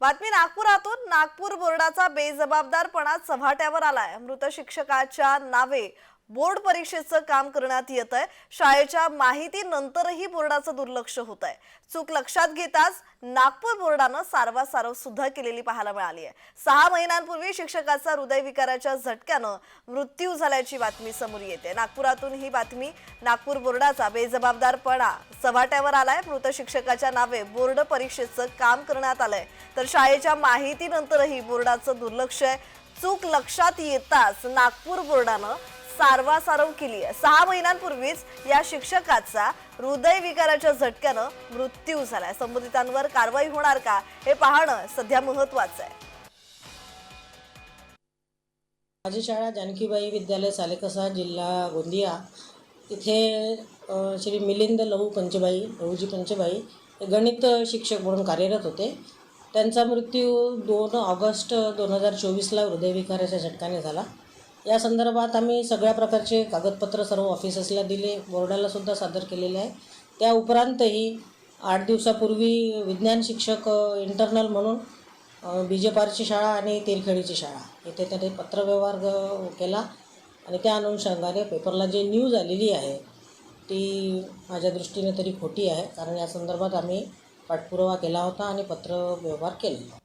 बातमी नागपुरातून. नागपूर बोर्डाचा बेजबाबदारपणा चव्हाट्यावर आलाय. मृत शिक्षकाच्या नावे बोर्ड परीक्षेचं काम करण्यात येत आहे. शाळेच्या माहितीनंतरही बोर्डाचं दुर्लक्ष होत आहे. चूक लक्षात घेताच नागपूर बोर्डानं सारवासारव सुद्धा केलेली पाहायला मिळाली आहे. सहा महिन्यांपूर्वी शिक्षकाचा हृदयविकाराच्या झटक्यानं मृत्यू झाल्याची बातमी समोर येते. नागपुरातून ही बातमी नागपूर बोर्डाचा बेजबाबदारपणा चव्हाट्यावर आलाय. मृत शिक्षकाच्या नावे बोर्ड परीक्षेचं काम करण्यात आलंय. तर शाळेच्या माहितीनंतरही बोर्डाचं दुर्लक्ष आहे. चूक लक्षात येताच नागपूर बोर्डानं सारवासारव केली आहे. सहा महिन्यांपूर्वीच या शिक्षकाचा हृदयविकाराच्या झटक्यानं मृत्यू झालाय. संबंधितांवर कारवाई होणार का हे पाहणं सध्या महत्वाचं आहे. माझी शाळा जानकीबाई विद्यालय सालेकसा जिल्हा गोंदिया. इथे श्री मिलिंद लहू पंचबाई लहूजी पंचबाई हे गणित शिक्षक म्हणून कार्यरत होते. त्यांचा मृत्यू दोन ऑगस्ट दोन हजार चोवीसला हृदयविकाराच्या झटकाने झाला. या संदर्भात आम्ही सगळ्या प्रकारचे कागदपत्र सर्व ऑफिसर्सला दिले बोर्डालासुद्धा सादर केलेले आहे. त्या उपरांतही आठ दिवसापूर्वी विज्ञान शिक्षक इंटरनल म्हणून बी जे शाळा आणि तेरखेडीची शाळा इथे त्याने पत्रव्यवहार केला आणि त्या अनुषंगाने पेपरला जे न्यूज आलेली आहे ती माझ्या दृष्टीने तरी खोटी आहे कारण या संदर्भात आम्ही पाठपुरावा केला होता आणि पत्रव्यवहार केलेला